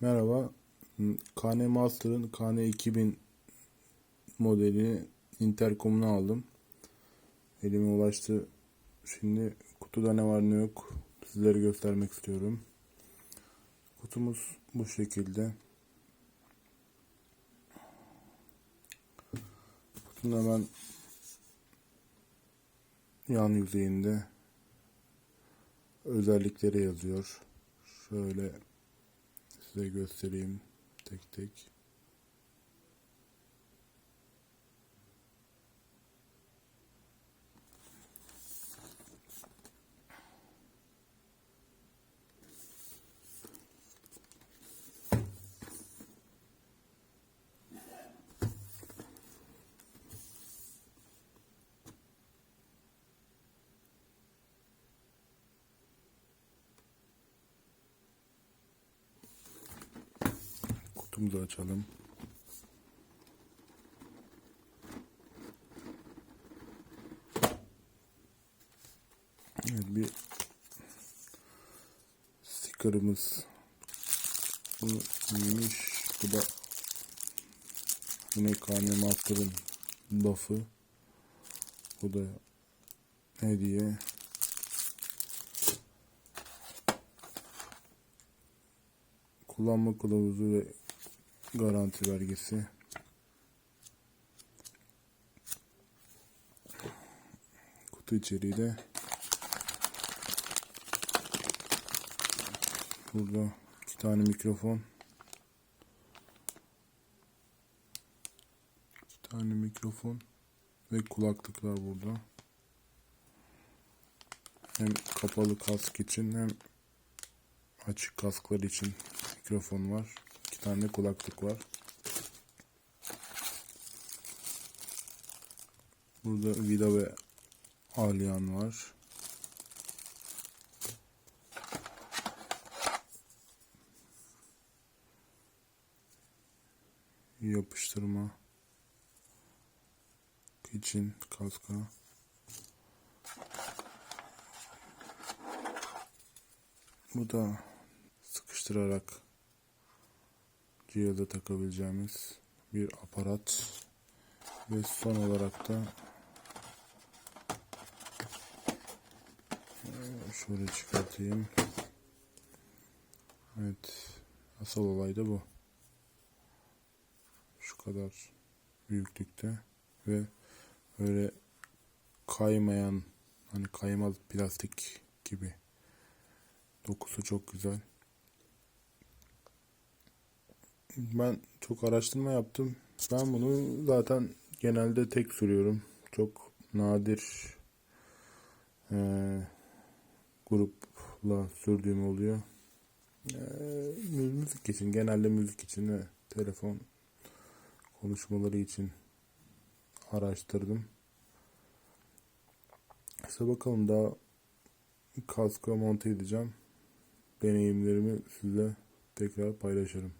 Merhaba. KN Master'ın KN 2000 modeli intercom'unu aldım. Elime ulaştı. Şimdi kutuda ne var ne yok sizlere göstermek istiyorum. Kutumuz bu şekilde. Kutunun hemen yan yüzeyinde özellikleri yazıyor. Şöyle size göstereyim tek tek. Kutumuzu açalım. Evet bir sticker'ımız bu neymiş? Bu da yine KN Master'ın buff'ı. Bu da hediye kullanma kılavuzu ve garanti belgesi kutu içeriği de burada iki tane mikrofon. İki tane mikrofon ve kulaklıklar burada. Hem kapalı kask için hem açık kasklar için mikrofon var. Tane kulaklık var. Burada vida ve alyan var. Yapıştırma için kaska. Bu da sıkıştırarak cihaza takabileceğimiz bir aparat ve son olarak da şöyle çıkartayım. Evet. Asıl olay da bu. Şu kadar büyüklükte ve öyle kaymayan hani kaymaz plastik gibi dokusu çok güzel. Ben çok araştırma yaptım. Ben bunu zaten genelde tek sürüyorum. Çok nadir eee, grupla sürdüğüm oluyor. Eee, müzik için, genelde müzik için ve telefon konuşmaları için araştırdım. İşte bakalım daha kaska monte edeceğim. Deneyimlerimi size tekrar paylaşırım.